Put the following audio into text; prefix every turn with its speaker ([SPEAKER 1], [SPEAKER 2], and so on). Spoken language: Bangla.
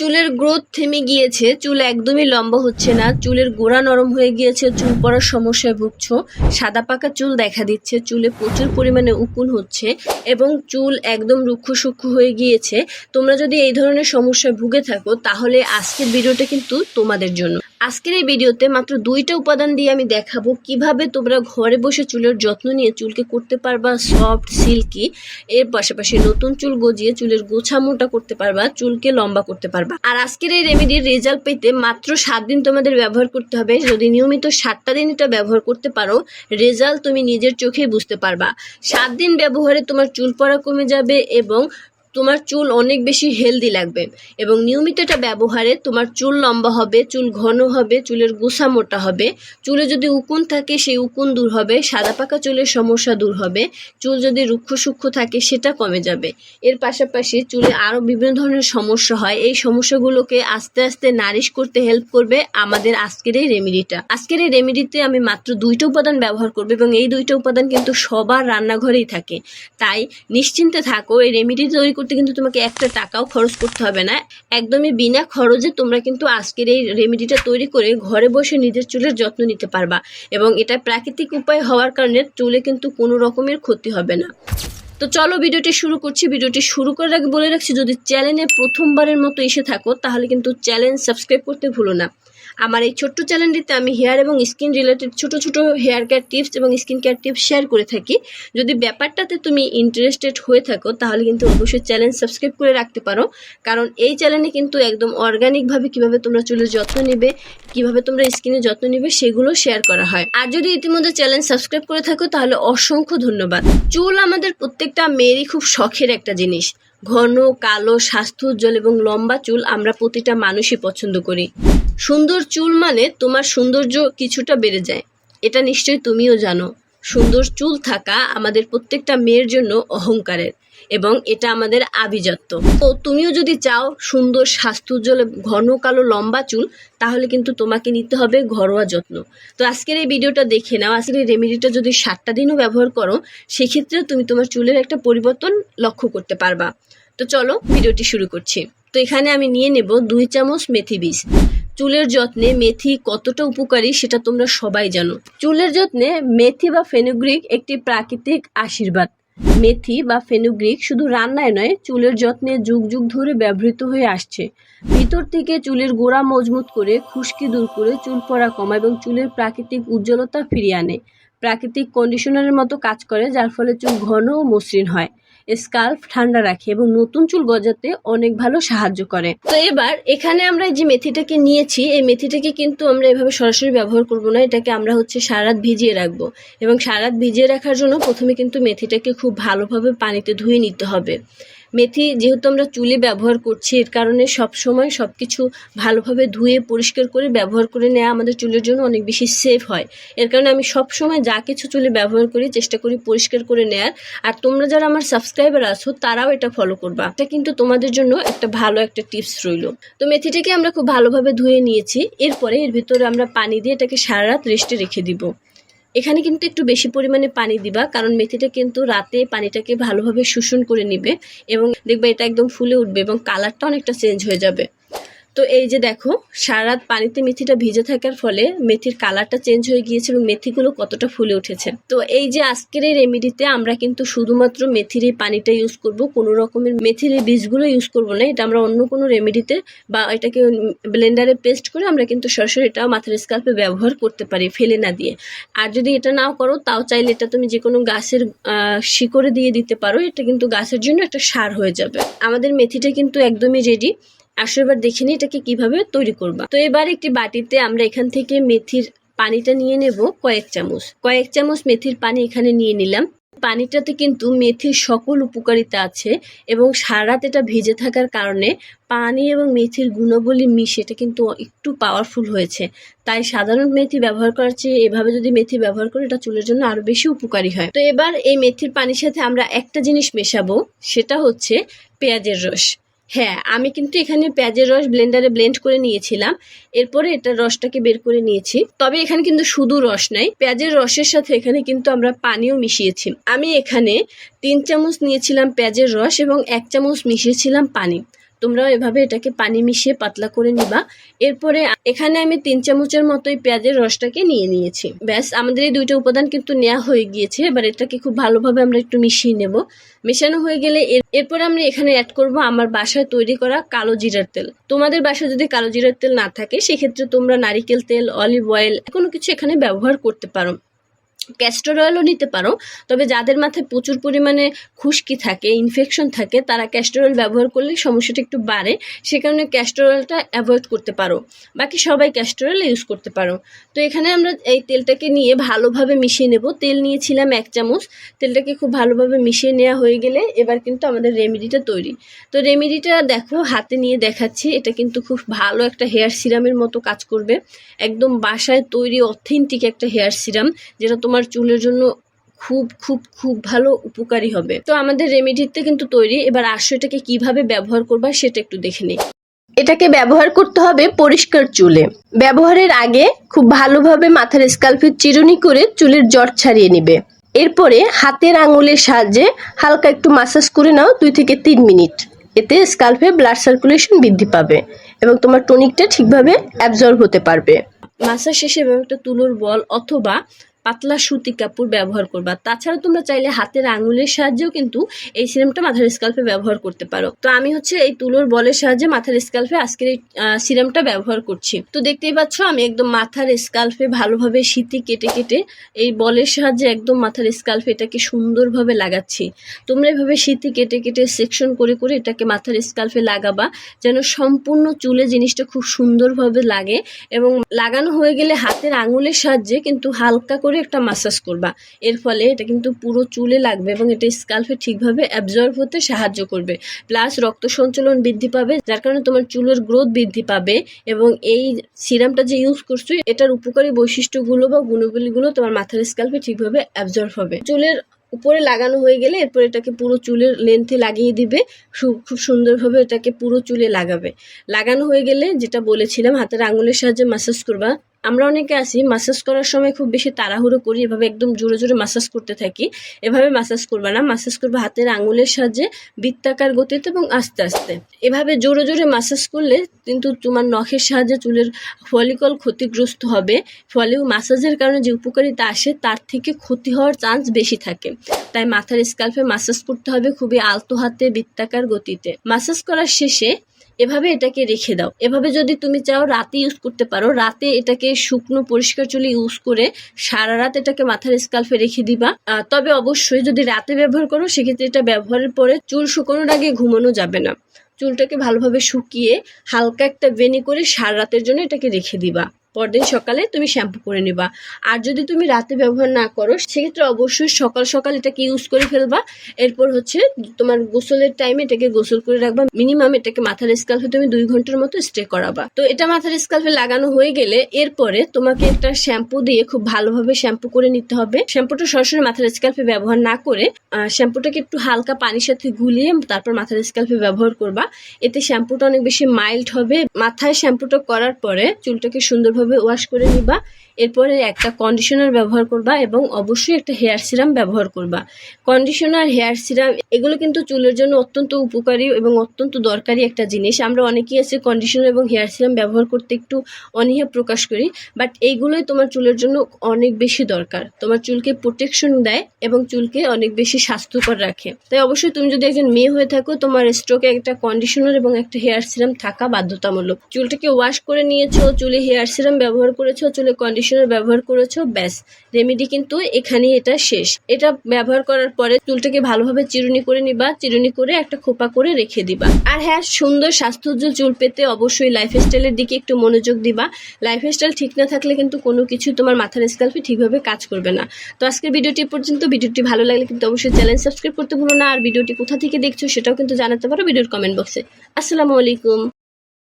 [SPEAKER 1] চুলের গ্রোথ থেমে গিয়েছে, চুল একদমই লম্বা হচ্ছে না, চুলের গোড়া নরম হয়ে গিয়েছে, চুল পড়ার সমস্যায় ভুগছ, সাদা পাকা চুল দেখা দিচ্ছে, চুলে প্রচুর পরিমাণে উকুন হচ্ছে এবং চুল একদম রুক্ষ সূক্ষ্ম হয়ে গিয়েছে। তোমরা যদি এই ধরনের সমস্যায় ভুগে থাকো, তাহলে আজকের ভিডিওটা কিন্তু তোমাদের জন্য। আজকের এই ভিডিওতে মাত্র দুইটা উপাদান দিয়ে আমি দেখাবো কীভাবে তোমরা ঘরে বসে চুলের যত্ন নিয়ে চুলকে করতে পারবা সফট সিল্কি এর পাশাপাশি নতুন চুল গজিয়ে চুলের গোছা মোটা করতে পারবা, চুলকে লম্বা করতে পারবা। আর আজকের এই রেমেডির রেজাল্ট পেতে মাত্র সাত দিন তোমাদের ব্যবহার করতে হবে। যদি নিয়মিত সাতটা দিন এটা ব্যবহার করতে পারো রেজাল্ট তুমি নিজের চোখেই বুঝতে পারবা। সাত দিন ব্যবহারে তোমার চুল পড়া কমে যাবে এবং তোমার চুল অনেক বেশি হেলদি লাগবে এবং নিয়মিত এটা ব্যবহারে তোমার চুল লম্বা হবে, চুল ঘন হবে, চুলের গোসা মোটা হবে। চুলে যদি উকুন থাকে, সেই উকুন দূর হবে, সাদা পাকা চুলের সমস্যা দূর হবে। চুল যদি রুক্ষ সূক্ষ্ম থাকে, সেটা কমে যাবে। এর পাশাপাশি চুলে আরও বিভিন্ন ধরনের সমস্যা হয়। এই সমস্যাগুলোকে আস্তে আস্তে নারিশ করতে হেল্প করবে আমাদের আজকের এই রেমেডিটা আজকের এই রেমেডিতে আমি মাত্র দুইটা উপাদান ব্যবহার করব এবং এই দুইটা উপাদান কিন্তু সবার রান্নাঘরেই থাকে। তাই নিশ্চিন্তে থাকো, এই রেমেডি তৈরি করতে কিন্তু তোমাকে একটা টাকাও খরচ করতে হবে না। একদমই বিনা খরচে তোমরা কিন্তু আজকের এই রেমেডিটা তৈরি করে ঘরে বসে নিজের চুলের যত্ন নিতে পারবা এবং এটা প্রাকৃতিক উপায় হওয়ার কারণে চুলে কিন্তু কোনো রকমের ক্ষতি হবে না। তো চলো ভিডিওটি শুরু করছি। ভিডিওটি শুরু করার আগে বলে রাখছি, যদি চ্যানেলে প্রথমবারের মতো এসে থাকো, তাহলে কিন্তু চ্যানেল সাবস্ক্রাইব করতে ভুলো না। আমার এই ছোট্ট চ্যানেলটিতে আমি হেয়ার এবং স্কিন রিলেটেড ছোট ছোট হেয়ার কেয়ার টিপস এবং স্কিন কেয়ার টিপস শেয়ার করে থাকি। যদি ব্যাপারটাতে তুমি ইন্টারেস্টেড হয়ে থাকো, তাহলে কিন্তু অবশ্যই চ্যানেল সাবস্ক্রাইব করে রাখতে পারো। কারণ এই চ্যানেলে কিন্তু একদম অর্গানিকভাবে কীভাবে তোমরা চুলের যত্ন নেবে, কীভাবে তোমরা স্কিনের যত্ন নেবে, সেগুলো শেয়ার করা হয়। আর যদি ইতিমধ্যে চ্যানেল সাবস্ক্রাইব করে থাকো, তাহলে অসংখ্য ধন্যবাদ। চুল আমাদের প্রত্যেকটা মেয়েরই খুব শখের একটা জিনিস। ঘন, কালো স্বাস্থ্য উজ্জ্বল এবং লম্বা চুল আমরা প্রতিটা মানুষই পছন্দ করি। সুন্দর চুল মানে তোমার সৌন্দর্য কিছুটা বেড়ে যায়। এটা নিশ্চয়ই তুমিও জানো। সুন্দর চুল থাকা আমাদের প্রত্যেকটা মেয়ের জন্য অহংকারের এবং এটা আমাদের আভিজাত্য। তো তুমিও যদি চাও সুন্দর স্বাস্থ্য উজ্জ্বল ঘন কালো লম্বা চুল, তাহলে কিন্তু তোমাকে নিতে হবে ঘরোয়া যত্ন। তো আজকের এই ভিডিওটা দেখে নাও। আজকের এই রেমেডিটা যদি সাতটা দিনও ব্যবহার করো, সেক্ষেত্রেও তুমি তোমার চুলের একটা পরিবর্তন লক্ষ্য করতে পারবা। তো চলো, ভিডিওটি শুরু করছি। তো এখানে আমি নিয়ে নেব দুই চামচ মেথি বীজ। চুলের যত্নে মেথি কতটা উপকারী সেটা তোমরা সবাই জানো। চুলের যত্নে মেথি বা ফেনুগ্রিক একটি প্রাকৃতিক আশীর্বাদ। মেথি বা ফেনুগ্রিক শুধু রান্নায় নয়, চুলের যত্নে যুগ যুগ ধরে ব্যবহৃত হয়ে আসছে। ভিতর থেকে চুলের গোড়া মজবুত করে খুশকি দূর করে চুল পড়া কমায় এবং চুলের প্রাকৃতিক উজ্জ্বলতা ফিরিয়ে আনে। প্রাকৃতিক কন্ডিশনারের মতো কাজ করে, যার ফলে চুল ঘন ও মসৃণ হয়। স্কাল্প ঠান্ডা রাখে এবং নতুন চুল গজাতে অনেক ভালো সাহায্য করে। তো এবার এখানে আমরা যে মেথিটাকে নিয়েছি, এই মেথিটাকে কিন্তু আমরা এভাবে সরাসরি ব্যবহার করব না, এটাকে আমরা হচ্ছে সারাত ভিজিয়ে রাখব। এবং সারাত ভিজিয়ে রাখার জন্য প্রথমে কিন্তু মেথিটাকে খুব ভালোভাবে পানিতে ধুয়ে নিতে হবে। মেথি যেহেতু আমরা চুলে ব্যবহার করছি, এর কারণে সব সময় সব কিছু ভালোভাবে ধুয়ে, পরিষ্কার করে ব্যবহার করে নেওয়া আমাদের চুলের জন্য অনেক বেশি সেফ হয়। এর কারণে আমি সব সময় যা কিছু চুলে ব্যবহার করি, চেষ্টা করি পরিষ্কার করে নেয়ার। আর তোমরা যারা আমার সাবস্ক্রাইবার আছো, তারাও এটা ফলো করবা। এটা কিন্তু তোমাদের জন্য একটা ভালো একটা টিপস রইল। তো মেথিটাকে আমরা খুব ভালোভাবে ধুয়ে নিয়েছি। এরপরে এর ভিতরে আমরা পানি দিয়ে এটাকে সারা রাত রেস্টে রেখে দিব। এখানে কিন্তু একটু বেশি পরিমাণে পানি দিবা, কারণ মেথিটা কিন্তু রাতে পানিটাকে ভালোভাবে শোষণ করে নিবে এবং দেখবে এটা একদম ফুলে উঠবে এবং কালারটা অনেকটা চেঞ্জ হয়ে যাবে। তো এই যে দেখো সারা পানিতে মেথিটা ভিজে থাকার ফলে মেথির কালারটা চেঞ্জ হয়ে গিয়েছে এবং মেথিগুলো কতটা ফুলে উঠেছে। তো এই যে আজকের এই রেমেডিতে আমরা কিন্তু শুধুমাত্র মেথির এই পানিটা ইউজ করব, কোনো রকমের মেথির এই বীজগুলো ইউজ করব না, এটা আমরা অন্য কোনো রেমেডিতে বা এটাকে ব্লেন্ডারে পেস্ট করে আমরা কিন্তু সরাসরি এটা মাথার স্কাল্পে ব্যবহার করতে পারি, ফেলে না দিয়ে। আর যদি এটা নাও করো, তাও চাইলে এটা তুমি যে কোনো গাছের শিকড়ে দিয়ে দিতে পারো, এটা কিন্তু গাছের জন্য একটা সার হয়ে যাবে। আমাদের মেথিটা কিন্তু একদমই রেডি আসো এবার দেখে নিই এটাকে কীভাবে তৈরি করবা। তো এবার একটি বাটিতে আমরা এখান থেকে মেথির পানিটা নিয়ে নেব কয়েক চামচ। কয়েক চামচ মেথির পানি এখানে নিয়ে নিলাম। পানিটাতে কিন্তু মেথির সকল উপকারিতা আছে এবং সারাত এটা ভিজে থাকার কারণে পানি এবং মেথির গুণাবলী মিশে এটা কিন্তু একটু পাওয়ারফুল হয়েছে। তাই সাধারণ মেথি ব্যবহার করার চেয়ে এভাবে যদি মেথি ব্যবহার করি, এটা চুলের জন্য আরও বেশি উপকারী হয়। তো এবার এই মেথির পানির সাথে আমরা একটা জিনিস মেশাবো, সেটা হচ্ছে পেঁয়াজের রস। হ্যাঁ আমি কিন্তু এখানে পেঁয়াজের রস ব্লেন্ডারে ব্লেন্ড করে নিয়েছিলাম। এরপরে এটা রসটাকে বের করে নিয়েছি। তবে এখানে কিন্তু শুধু রস নাই, পেঁয়াজের রসের সাথে এখানে কিন্তু আমরা পানিও মিশিয়েছি। আমি এখানে তিন চামচ নিয়েছিলাম পেঁয়াজের রস এবং এক চামচ মিশিয়েছিলাম পানি। তোমরা এভাবে এটাকে পানি মিশিয়ে পাতলা করে নিবা। এরপরে এখানে আমি তিন চামচের মতোই পেঁয়াজের রসটাকে নিয়ে নিয়েছি। ব্যাস, আমাদের এই দুইটা উপাদান কিন্তু নেওয়া হয়ে গিয়েছে। এবার এটাকে খুব ভালোভাবে আমরা একটু মিশিয়ে নেব। মেশানো হয়ে গেলে এর- এরপর আমরা এখানে অ্যাড করব আমার বাসায় তৈরি করা কালো জিরার তেল। তোমাদের বাসায় যদি কালো জিরার তেল না থাকে, সেক্ষেত্রে তোমরা নারিকেল তেল অলিভ অয়েল কোনো কিছু এখানে ব্যবহার করতে পারো। ক্যাস্টর অয়েলও নিতে পারো, তবে যাদের মাথায় প্রচুর পরিমাণে খুশকি থাকে ইনফেকশন থাকে, তারা ক্যাস্টর অয়েল ব্যবহার করলে সমস্যাটা একটু বাড়ে, সে কারণে ক্যাস্টর অয়েলটা অ্যাভয়েড করতে পারো। বাকি সবাই ক্যাস্টর অয়েল ইউজ করতে পারো। তো এখানে আমরা এই তেলটাকে নিয়ে ভালোভাবে মিশিয়ে নেব। তেল নিয়েছিলাম এক চামচ, তেলটাকে খুব ভালোভাবে মিশিয়ে নেওয়া হয়ে গেলে এবার কিন্তু আমাদের রেমেডিটা তৈরি। তো রেমেডিটা দেখো, হাতে নিয়ে দেখাচ্ছি, এটা কিন্তু খুব ভালো একটা হেয়ার সিরামের মতো কাজ করবে। একদম বাসায় তৈরি অথেন্টিক একটা হেয়ার সিরাম যেটা তোমার চুলের জন্য খুব খুব খুব ভালো উপকারী হবে। তো আমাদের রেমেডিতে কিন্তু তৈরি। এবার আসো এটাকে কীভাবে ব্যবহার করবা সেটা একটু দেখে নিই।
[SPEAKER 2] এটাকে ব্যবহার করতে হবে পরিষ্কার চুলে। ব্যবহারের আগে খুব ভালোভাবে মাথার স্কাল্পের চিরুনি করে চুলের জট ছাড়িয়ে নিবে। এরপরে হাতের আঙুলের সাহায্যে হালকা একটু মাসাজ করে নাও দুই থেকে তিন মিনিট। এতে স্কাল্পে ব্লাড সার্কুলেশন বৃদ্ধি পাবে এবং তোমার টনিকটা ঠিকভাবে অ্যাবজর্ব হতে পারবে।
[SPEAKER 1] মাসাজ শেষে একটা তুলোর বল অথবা পাতলা সুতি কাপড় ব্যবহার করবা। তাছাড়া তোমরা চাইলে হাতের আঙুলের সাহায্যেও কিন্তু এই সিরামটা মাথার স্কাল্পে ব্যবহার করতে পারো। তো আমি হচ্ছে এই তুলোর বলের সাহায্যে মাথার স্কাল্পে আজকের এই সিরামটা ব্যবহার করছি। তো দেখতেই পাচ্ছ, আমি একদম মাথার স্কাল্পে ভালোভাবে শীতি কেটে কেটে এই বলের সাহায্যে একদম মাথার স্কাল্পে এটাকে সুন্দরভাবে লাগাচ্ছি। তোমরা এভাবে শীতি কেটে কেটে সেকশন করে করে এটাকে মাথার স্কাল্পে লাগাবা, যেন সম্পূর্ণ চুলে জিনিসটা খুব সুন্দরভাবে লাগে এবং লাগানো হয়ে গেলে হাতের আঙুলের সাহায্যে কিন্তু হালকা করে একটা মাসাজ করবা। এর ফলে এটা কিন্তু পুরো চুলে লাগবে এবং এটা স্কাল্পে ঠিকভাবে অ্যাবজর্ব হতে সাহায্য করবে। প্লাস রক্ত সঞ্চালন বৃদ্ধি পাবে, যার কারণে তোমার চুলের গ্রোথ বৃদ্ধি পাবে এবং এই সিরামটা যে ইউজ করছ, এটার উপকারী বৈশিষ্ট্যগুলো বা গুণগুলিগুলো তোমার মাথার স্কাল্পে ঠিকভাবে অ্যাবজর্ব হবে। চুলের উপরে লাগানো হয়ে গেলে এরপর এটাকে পুরো চুলের লেন্থে লাগিয়ে দিবে খুব সুন্দরভাবে এটাকে পুরো চুলে লাগাবে। লাগানো হয়ে গেলে যেটা বলেছিলাম, হাতের আঙুলের সাহায্যে মাসাজ করবা আমরা অনেকে আছি মাসাজ করার সময় খুব বেশি তাড়াহুড়ো করি, এভাবে একদম জোরে জোরে মাসাজ করতে থাকি। এভাবে মাসাজ করবা না মাসাজ করবে হাতের আঙুলের সাহায্যে, বৃত্তাকার গতিতে এবং আস্তে আস্তে। এভাবে জোরে জোরে মাসাজ করলে কিন্তু তোমার নখের সাহায্যে চুলের ফলিকল ক্ষতিগ্রস্ত হবে। ফলে মাসাজের কারণে যে উপকারিতা আসে, তার থেকে ক্ষতি হওয়ার চান্স বেশি থাকে। তাই মাথার স্কাল্পে মাসাজ করতে হবে খুবই আলতো হাতে, বৃত্তাকার গতিতে। মাসাজ করার শেষে এভাবে এটাকে রেখে দাও। এভাবে যদি তুমি চাও রাতে ইউজ করতে পারো। রাতে এটাকে শুকনো পরিষ্কার চুলে ইউজ করে সারা রাত এটাকে মাথার স্কাল্পে রেখে দিবা। তবে অবশ্যই যদি রাতে ব্যবহার করো, সেক্ষেত্রে এটা ব্যবহারের পরে চুল শুকানোর আগে ঘুমানো যাবে না। চুলটাকে ভালোভাবে শুকিয়ে হালকা একটা বেনি করে সারা রাতের জন্য এটাকে রেখে দিবা। পরদিন সকালে তুমি শ্যাম্পু করে নিবা। আর যদি তুমি রাতে ব্যবহার না করো, সেক্ষেত্রে অবশ্যই সকাল সকাল এটাকে ইউজ করে ফেলবা। এরপর হচ্ছে তোমার গোসলের টাইমে এটাকে গোসল করে রাখবা। মিনিমাম এটাকে মাথার স্কাল্পে তুমি দুই ঘণ্টার মতো স্টে করাবা। তো এটা মাথার স্কাল্পে লাগানো হয়ে গেলে এরপরে তোমাকে একটা শ্যাম্পু দিয়ে খুব ভালোভাবে শ্যাম্পু করে নিতে হবে। শ্যাম্পুটা সরাসরি মাথার স্কাল্পে ব্যবহার না করে শ্যাম্পুটাকে একটু হালকা পানির সাথে গুলিয়ে তারপর মাথার স্কাল্পে ব্যবহার করবা। এতে শ্যাম্পুটা অনেক বেশি মাইল্ড হবে। মাথায় শ্যাম্পুটা করার পরে চুলটাকে সুন্দরভাবে ওয়াশ করে নিবা। এরপরে একটা কন্ডিশনার ব্যবহার করবা এবং অবশ্যই একটা হেয়ার সিরাম ব্যবহার করবা। কন্ডিশনার হেয়ার সিরাম এগুলো কিন্তু চুলের জন্য অত্যন্ত উপকারী এবং অত্যন্ত দরকারি একটা জিনিস। আমরা অনেকেই আছে কন্ডিশনার এবং হেয়ার সিরাম ব্যবহার করতে একটু অনীহা প্রকাশ করি বাট এইগুলোই তোমার চুলের জন্য অনেক বেশি দরকার। তোমার চুলকে প্রোটেকশন দেয় এবং চুলকে অনেক বেশি স্বাস্থ্যকর রাখে। তাই অবশ্যই তুমি যদি একজন মেয়ে হয়ে থাকো, তোমার স্ট্রোকে একটা কন্ডিশনার এবং একটা হেয়ার সিরাম থাকা বাধ্যতামূলক। চুলটাকে ওয়াশ করে নিয়েছো, চুলে হেয়ার সিরাম ব্যবহার করেছ, চুলে কন্ডিশনার ব্যবহার করেছ, ব্যাস। রেমেডি কিন্তু এখানে এটা শেষ। এটা ব্যবহার করার পরে চুলটাকে ভালোভাবে চিরুনি করে নিবা, চিরুনি করে একটা খোপা করে রেখে দিবা। আর হ্যাঁ সুন্দর স্বাস্থ্যোজ্জ্বল চুল পেতে অবশ্যই লাইফস্টাইলের দিকে একটু মনোযোগ দিবা। লাইফস্টাইল ঠিক না থাকলে কিন্তু কোনো কিছু তোমার মাথার স্কাল্পে ঠিকভাবে কাজ করবে না। তো আজকের ভিডিওটি পর্যন্ত। ভিডিওটি ভালো লাগলে কিন্তু অবশ্যই চ্যানেল সাবস্ক্রাইব করতে ভুলো না। আর ভিডিওটি কোথা থেকে দেখছ সেটাও কিন্তু জানাতে পারো ভিডিওর কমেন্ট বক্সে আসসালামু আলাইকুম।